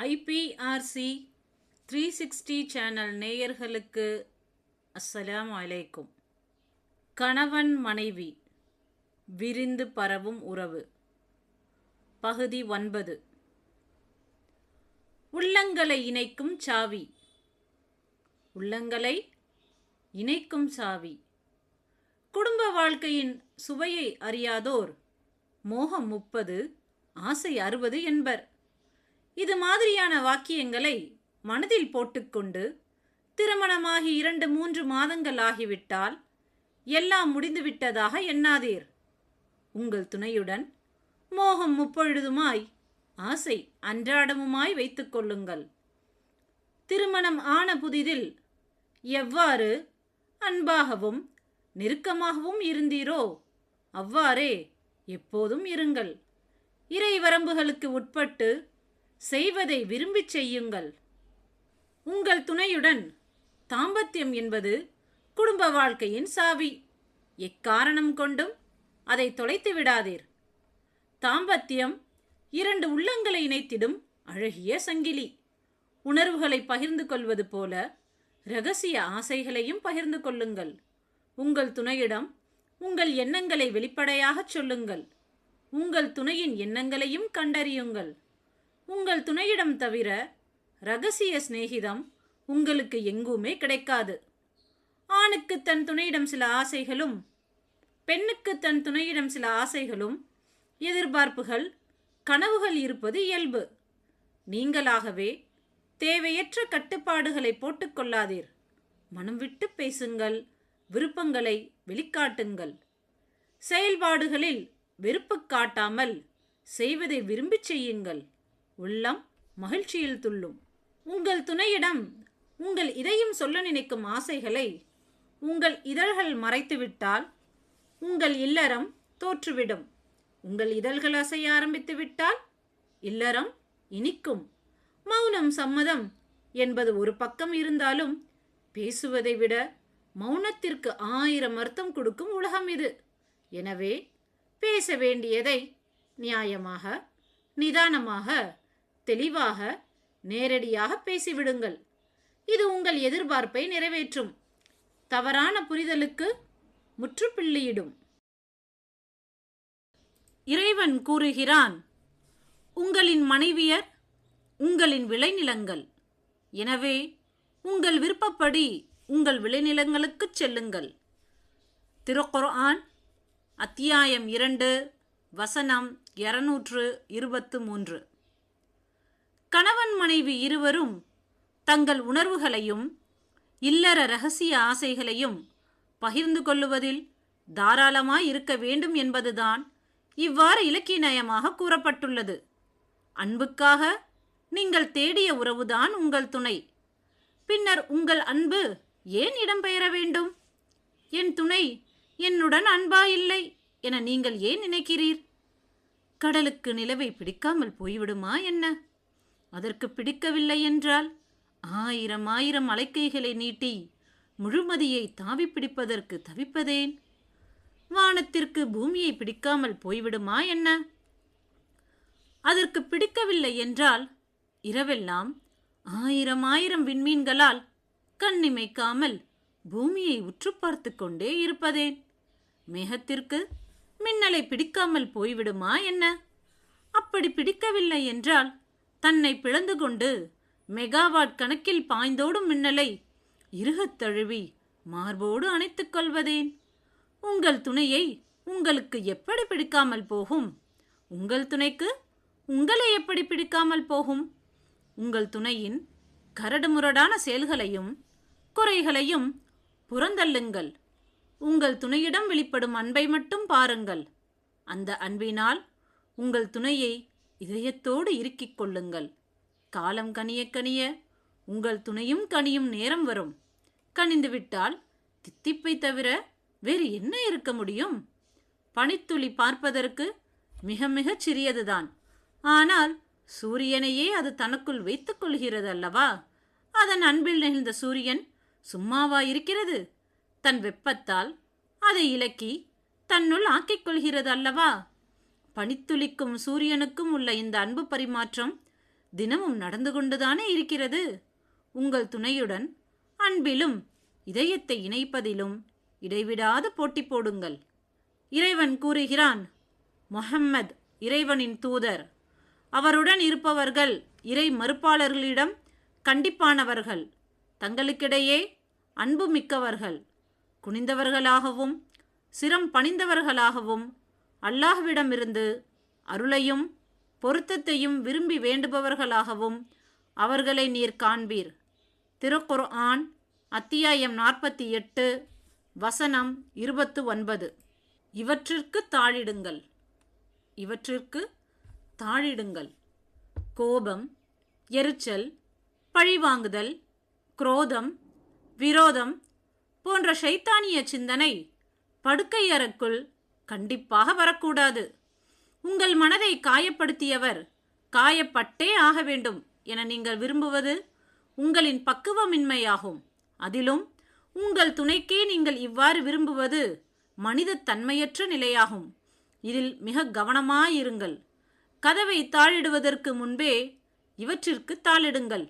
IPRC three sixty channel நேயர்களுக்கு அஸ்ஸலாம் அலைக்கும். கணவன் மனைவி விரிந்து பரவும் உறவு. பகுதி ஒன்பது. உள்ளங்களை இணைக்கும் சாவி. உள்ளங்களை இணைக்கும் சாவி. குடும்ப வாழ்க்கையின் சுவையை அறியாதோர் மோகம் முப்பது ஆசை அறுபது என்பர். இது மாதிரியான வாக்கியங்களை மனதில் போட்டுக்கொண்டு திருமணமாகி இரண்டு மூன்று மாதங்கள் ஆகிவிட்டால் எல்லாம் முடிந்துவிட்டதாக எண்ணாதீர். உங்கள் துணையுடன் மோகம் முப்பொழுதுமாய் ஆசை அன்றாடமுமாய் வைத்துக் கொள்ளுங்கள். திருமணம் ஆன புதிதில் எவ்வாறு அன்பாகவும் நெருக்கமாகவும் இருந்தீரோ அவ்வாறே எப்போதும் இருங்கள். இறை வரம்புகளுக்கு உட்பட்டு செய்வதை விரும்பிச் செய்யுங்கள். உங்கள் துணையுடன் தாம்பத்தியம் என்பது குடும்ப வாழ்க்கையின் சாவி. எக்காரணம் கொண்டும் அதை தொலைத்து விடாதீர். தாம்பத்தியம் இரண்டு உள்ளங்களை இணைத்திடும் அழகிய சங்கிலி. உணர்வுகளை பகிர்ந்து கொள்வது போல ரகசிய ஆசைகளையும் பகிர்ந்து கொள்ளுங்கள். உங்கள் துணையிடம் உங்கள் எண்ணங்களை வெளிப்படையாகச் சொல்லுங்கள். உங்கள் துணையின் எண்ணங்களையும் கண்டறியுங்கள். உங்கள் துணையிடம் தவிர ரகசிய சிநேகிதம் உங்களுக்கு எங்குமே கிடைக்காது. ஆணுக்கு தன் துணையிடம் சில ஆசைகளும் பெண்ணுக்கு தன் துணையிடம் சில ஆசைகளும் எதிர்பார்ப்புகள் கனவுகள் இருப்பது இயல்பு. நீங்களாகவே தேவையற்ற கட்டுப்பாடுகளை போட்டுக்கொள்ளாதீர் மனம் விட்டு பேசுங்கள் விருப்பங்களை வெளிக்காட்டுங்கள். செயல்பாடுகளில் வெறுப்பு காட்டாமல் செய்வதை விரும்பிச் செய்யுங்கள். உள்ளம் மகிழ்ச்சியில் துள்ளும். உங்கள் துணையிடம் உங்கள் இதயம் சொல்ல நினைக்கும் ஆசைகளை உங்கள் இதழ்கள் மறைத்துவிட்டால் உங்கள் இல்லறம் தோற்றுவிடும். உங்கள் இதழ்கள் அசைய ஆரம்பித்து விட்டால் இல்லறம் இனிக்கும். மௌனம் சம்மதம் என்பது ஒரு பக்கம் இருந்தாலும் பேசுவதை விட மௌனத்திற்கு ஆயிரம் அர்த்தம் கொடுக்கும் உலகம் இது. எனவே பேச வேண்டியதை நியாயமாக நிதானமாக தெளிவாக நேரடியாக பேசிவிடுங்கள். இது உங்கள் எதிர்பார்ப்பை நிறைவேற்றும். தவறான புரிதலுக்கு முற்றுப்புள்ளியிடும். இறைவன் கூறுகிறான் உங்களின் மனைவியர் உங்களின் விளைநிலங்கள். எனவே உங்கள் விருப்பப்படி உங்கள் விளைநிலங்களுக்குச் செல்லுங்கள். திருக்குர்ஆன் அத்தியாயம் இரண்டு வசனம் இருநூற்று இருபத்து மூன்று. கணவன் மனைவி இருவரும் தங்கள் உணர்வுகளையும் இல்லற ரகசிய ஆசைகளையும் பகிர்ந்து கொள்ளுவதில் தாராளமாய் இருக்க வேண்டும் என்பதுதான் இவ்வாறு இலக்கிய நயமாக கூறப்பட்டுள்ளது. அன்புக்காக நீங்கள் தேடிய உறவுதான் உங்கள் துணை. பின்னர் உங்கள் அன்பு ஏன் இடம்பெயர வேண்டும்? என் துணை என்னுடன் அன்பா இல்லை என நீங்கள் ஏன் நினைக்கிறீர்? கடலுக்கு நிலவை பிடிக்காமல் போய்விடுமா என்ன? அதற்கு பிடிக்கவில்லை என்றால் ஆயிரம் ஆயிரம் அலைக்கைகளை நீட்டி முழுமதியை தாவி பிடிப்பதற்கு தவிப்பதேன்? வானத்திற்கு பூமியை பிடிக்காமல் போய்விடுமா என்ன? அதற்கு பிடிக்கவில்லை என்றால் இரவெல்லாம் ஆயிரம் ஆயிரம் விண்மீன்களால் கண்ணிமைக்காமல் பூமியை உற்று பார்த்து கொண்டே இருப்பதேன்? மேகத்திற்கு மின்னலை பிடிக்காமல் போய்விடுமா என்ன? அப்படி பிடிக்கவில்லை என்றால் தன்னை பிளந்து கொண்டு மெகாவாட் கணக்கில் பாய்ந்தோடும் மின்னலை இருகத் தழுவி மார்போடு அணைத்துக் கொள்வதேன். உங்கள் துணையை உங்களுக்கு எப்படி பிடிக்காமல் போகும்? உங்கள் துணைக்கு உங்களை எப்படி பிடிக்காமல் போகும்? உங்கள் துணையின் கரடுமுரடான செயல்களையும் குறைகளையும் புறந்தள்ளுங்கள். உங்கள் துணையிடம் வெளிப்படும் அன்பை மட்டும் பாருங்கள். அந்த அன்பினால் உங்கள் துணையை இதயத்தோடு இறுக்கிக் கொள்ளுங்கள். காலம் கனிய கனிய உங்கள் துணையும் கனியும் நேரம் வரும். கனிந்து விட்டால் தித்திப்பை தவிர வேறு என்ன இருக்க முடியும்? பனித்துளி பார்ப்பதற்கு மிக மிகச் சிறியதுதான். ஆனால் சூரியனையே அது தனக்குள் வைத்துக் கொள்கிறது அல்லவா? அதன் அன்பில் நெகிழ்ந்த சூரியன் சும்மாவா இருக்கிறது? தன் வெப்பத்தால் அதை இலக்கி தன்னுள் ஆக்கிக் கொள்கிறது அல்லவா? பனித்துளிக்கும் சூரியனுக்கும் உள்ள இந்த அன்பு பரிமாற்றம் தினமும் நடந்து கொண்டுதானே இருக்கிறது? உங்கள் துணையுடன் அன்பிலும் இதயத்தை இணைப்பதிலும் இடைவிடாது போட்டி போடுங்கள். இறைவன் கூறுகிறான் முஹம்மத் இறைவனின் தூதர். அவருடன் இருப்பவர்கள் இறை மறுப்பாளர்களிடம் கண்டிப்பானவர்கள். தங்களுக்கிடையே அன்பு மிக்கவர்கள் குனிந்தவர்களாகவும் சிரம் பணிந்தவர்களாகவும் அல்லாஹ்விடமிருந்து அருளையும் பொருத்தத்தையும் விரும்பி வேண்டுபவர்களாகவும் அவர்களை நீர் காண்பீர். திருக்குர் ஆன் அத்தியாயம் நாற்பத்தி எட்டு வசனம் இருபத்து ஒன்பது. இவற்றிற்கு தாழிடுங்கள். இவற்றிற்கு தாழிடுங்கள். கோபம் எரிச்சல் பழிவாங்குதல் குரோதம் விரோதம் போன்ற ஷைத்தானிய சிந்தனை படுக்கையறைக்குள் கண்டிப்பாக வரக்கூடாது. உங்கள் மனதை காயப்படுத்தியவர் காயப்பட்டே ஆக வேண்டும் என நீங்கள் விரும்புவது உங்களின் பக்குவமின்மையாகும். அதிலும் உங்கள் துணைக்கே நீங்கள் இவ்வாறு விரும்புவது மனித தன்மையற்ற நிலையாகும். இதில் மிக கவனமாயிருங்கள். கதவை தாளிடுவதற்கு முன்பே இவற்றிற்கு தாளிடுங்கள்.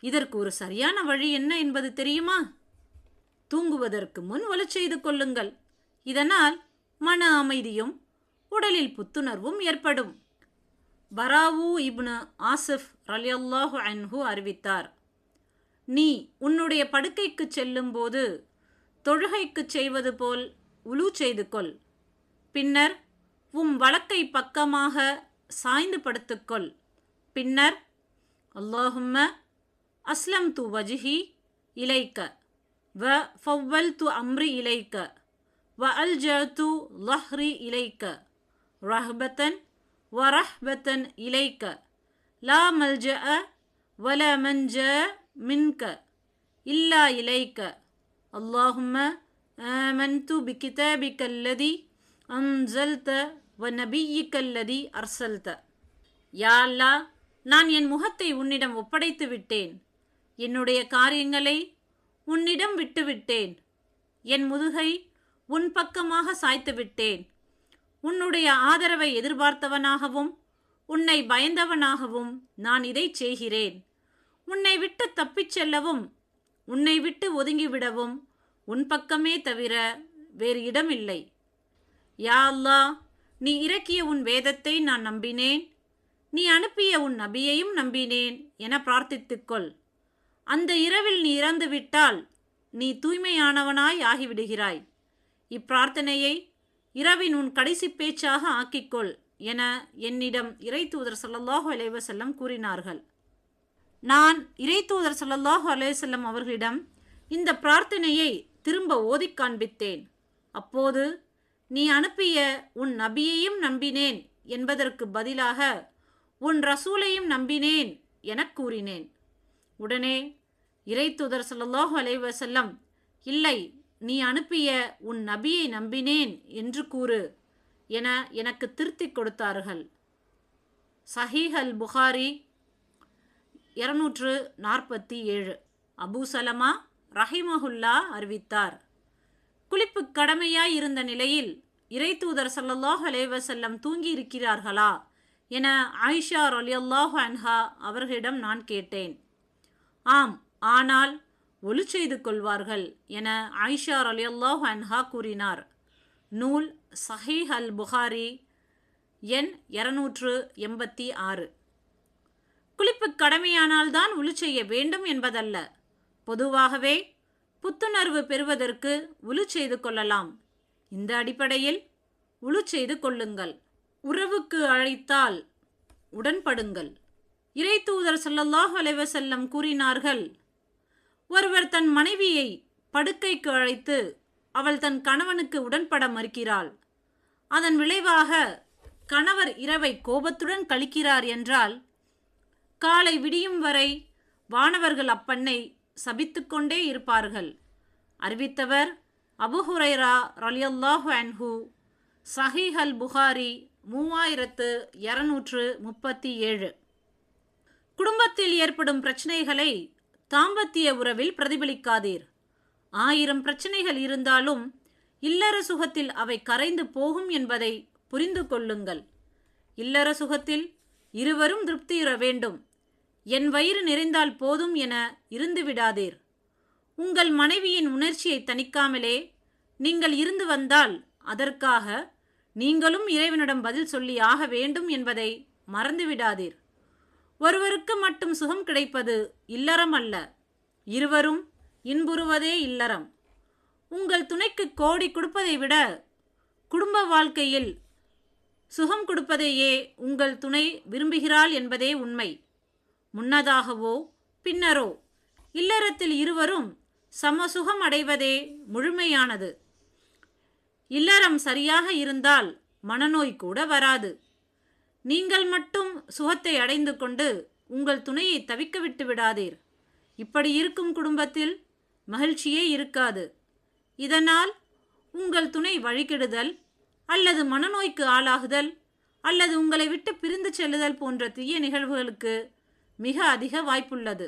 இதற்கு ஒரு சரியான வழி என்ன என்பது தெரியுமா? தூங்குவதற்கு முன் ஒலச் செய்து கொள்ளுங்கள். இதனால் மன அமைதியும் உடலில் புத்துணர்வும் ஏற்படும். பராவு இப்னு ஆசிஃப் ரலியல்லாஹு அன்ஹு அறிவித்தார் நீ உன்னுடைய படுக்கைக்கு செல்லும்போது தொழுகைக்கு செய்வது போல் உலு செய்து கொள். பின்னர் உம் வழக்கை பக்கமாக சாய்ந்து படுத்துக்கொள் பின்னர் அல்லாஹும்ம அஸ்லம் து வஜிஹி இலைக்க வ ஃபவ்வல் து அம்ரி இலைக்க வ அல் து லஹ்ரி இலைக்க ரஹ்பத்தன் வ ரஹ்பத்தன் இலைக்க லா மல்ஜ வல மஞ்ச மின்க இல்லா இலைக்க அல்லாஹும்ம آمنت بكتابك الذي أنزلت ونبيك الذي أرسلت யா அல்லாஹ் நான் என் முகத்தை உன்னிடம் ஒப்படைத்து விட்டேன் என்னுடைய காரியங்களை உன்னிடம் விட்டுவிட்டேன் என் முதுகை உன் பக்கமாக சாய்த்து விட்டேன். உன்னுடைய ஆதரவை எதிர்பார்த்தவனாகவும் உன்னை பயந்தவனாகவும் நான் இதைச் செய்கிறேன். உன்னை விட்டு தப்பிச் செல்லவும் உன்னை விட்டு ஒதுங்கிவிடவும் உன் பக்கமே தவிர வேறு இடமில்லை. யா அல்லா நீ இறக்கிய உன் வேதத்தை நான் நம்பினேன். நீ அனுப்பிய உன் நபியையும் நம்பினேன் என பிரார்த்தித்துக்கொள். அந்த இரவில் நீ இறந்துவிட்டால் நீ தூய்மையானவனாய் ஆகிவிடுகிறாய். இப்பிரார்த்தனையை இரவின் உன் கடைசி பேச்சாக ஆக்கிக்கொள் என என்னிடம் இறை தூதர் சல்லல்லாஹு அலைவசல்லம் கூறினார்கள். நான் இறை தூதர் சல்லல்லாஹு அலைவசல்லம் அவர்களிடம் இந்த பிரார்த்தனையை திரும்ப ஓதிக் காண்பித்தேன். அப்போது நீ அனுப்பிய உன் நபியையும் நம்பினேன் என்பதற்கு பதிலாக உன் ரசூலையும் நம்பினேன் எனக் கூறினேன். உடனே இறை தூதர் சல்லாஹூ அலைவசல்லம் இல்லை நீ அனுப்பிய உன் நபியை நம்பினேன் என்று கூறு என எனக்கு திருத்திக் கொடுத்தார்கள். சஹீஹ் அல் புகாரி இருநூற்று நாற்பத்தி ஏழு அபூ சலமா ரஹிமஹுல்லா அறிவித்தார். குளிப்பு கடமையாய் இருந்த நிலையில் இறை தூதர் சல்லல்லாஹ் அலேவசல்லம் தூங்கி இருக்கிறார்களா என ஆயிஷா ரலியல்லாஹு அன்ஹா அவர்களிடம் நான் கேட்டேன். ஆம் ஆனால் ஒலு செய்து கொள்வார்கள் என ஆயிஷா ரலியல்லாஹு அன்ஹா கூறினார். நூல் சஹீஹ் அல் புகாரி எண் இருநூற்று எண்பத்தி ஆறு. குளிப்பு கடமையானால்தான் உழு செய்ய வேண்டும் என்பதல்ல. பொதுவாகவே புத்துணர்வு பெறுவதற்கு உளு செய்து கொள்ளலாம். இந்த அடிப்படையில் உளு செய்து கொள்ளுங்கள். உறவுக்கு அழைத்தால் உடன்படுங்கள். இறை தூதர் சொல்லல்லாஹ் அலைவசல்லம் கூறினார்கள் ஒருவர் தன் மனைவியை படுக்கைக்கு அழைத்து அவள் தன் கணவனுக்கு உடன்பட மறுக்கிறாள். அதன் விளைவாக கணவர் இரவை கோபத்துடன் கழிக்கிறார் என்றால் காலை விடியும் வரை வானவர்கள் அப்பெண்ணை சபித்துக்கொண்டே இருப்பார்கள். அறிவித்தவர் அபுஹுரைரா ரலியல்லாஹு அன்ஹு. சஹீஹ் அல் புகாரி மூவாயிரத்து இருநூற்று முப்பத்தி ஏழு. குடும்பத்தில் ஏற்படும் பிரச்சனைகளை தாம்பத்திய உறவில் பிரதிபலிக்காதீர். ஆயிரம் பிரச்சனைகள் இருந்தாலும் இல்லற சுகத்தில் அவை கரைந்து போகும் என்பதை புரிந்து கொள்ளுங்கள். இல்லற சுகத்தில் இருவரும் திருப்தியுற வேண்டும். என் வயிறு நிறைந்தால் போதும் என இருந்து விடாதீர். உங்கள் மனைவியின் உணர்ச்சியை தணிக்காமலே நீங்கள் இருந்து வந்தால் அதற்காக நீங்களும் இறைவனிடம் பதில் சொல்லி ஆக வேண்டும் என்பதை மறந்துவிடாதீர் ஒருவருக்கு மட்டும் சுகம் கிடைப்பது இல்லறம் அல்ல. இருவரும் இன்புறுவதே இல்லறம். உங்கள் துணைக்கு கோடி கொடுப்பதை விட குடும்ப வாழ்க்கையில் சுகம் கொடுப்பதையே உங்கள் துணை விரும்புகிறாள் என்பதே உண்மை. முன்னதாகவோ பின்னரோ இல்லறத்தில் இருவரும் சமசுகம் அடைவதே முழுமையானது. இல்லறம் சரியாக இருந்தால் மனநோய் கூட வராது. நீங்கள் மட்டும் சுகத்தை அடைந்து கொண்டு உங்கள் துணையை தவிக்க விட்டு விடாதீர். இப்படி இருக்கும் குடும்பத்தில் மகிழ்ச்சியே இருக்காது. இதனால் உங்கள் துணை வழிகெடுதல் அல்லது மனநோய்க்கு ஆளாகுதல் அல்லது உங்களை விட்டு பிரிந்து செல்லுதல் போன்ற தீய நிகழ்வுகளுக்கு மிக அதிக வாய்ப்புள்ளது.